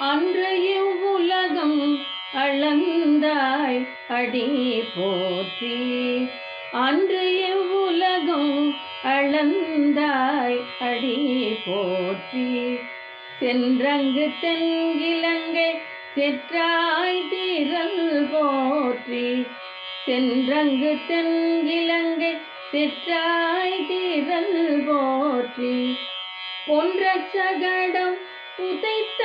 அன்று இவ்வுலகம் அளந்தாய் அடி போற்றி. அன்று இவ்வுலகம் அளந்தாய் அடி போற்றி. சென்றங்கு தென்கிழங்கை செற்றாய் தீரல் போற்றி. சென்றங்கு தென்கிழங்கை செற்றாய் தீரல் போற்றி. பொன்ற சகடம் புதைத்த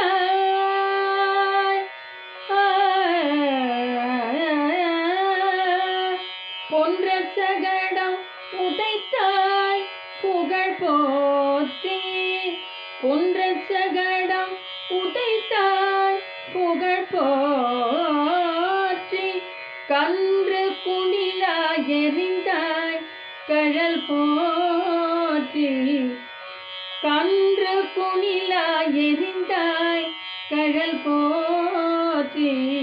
பொன்ற சகடம் உதைத்தாய் புகழ் போற்றி. பொன்ற சகடம் உதைத்தாய் புகழ் போற்றி. கன்று குணிலாய் எறிந்தாய் கழல் போற்றி. கன்று குணிலாய் எறிந்தாய் கழல் போற்றி.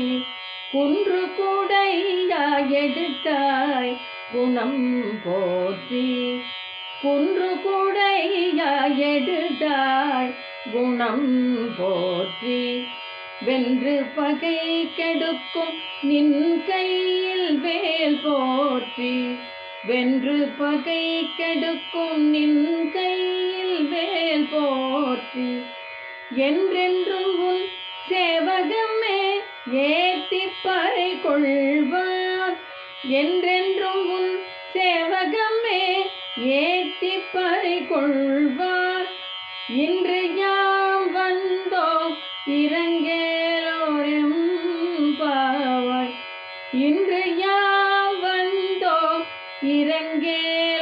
குன்று கூடையா எடுத்தாய் குணம் போற்றி. குன்று கூடையா எடுத்தாய் குணம் போற்றி. வென்று பகை கெடுக்கும் நின் கையில் வேல் போற்றி. வென்று பகை கெடுக்கும் நின் கையில் வேல் போற்றி. என்றென்றும் உன் சேவகமே ஏ ஒப்பறை கொள்வார். என்றென்றும் உன் சேவகமே ஏத்தி பறை கொள்வார். இன்று யாம் வந்தோம் இறங்கேலோரும் பாவாய் இன்று யாம் வந்தோம் இறங்கேல்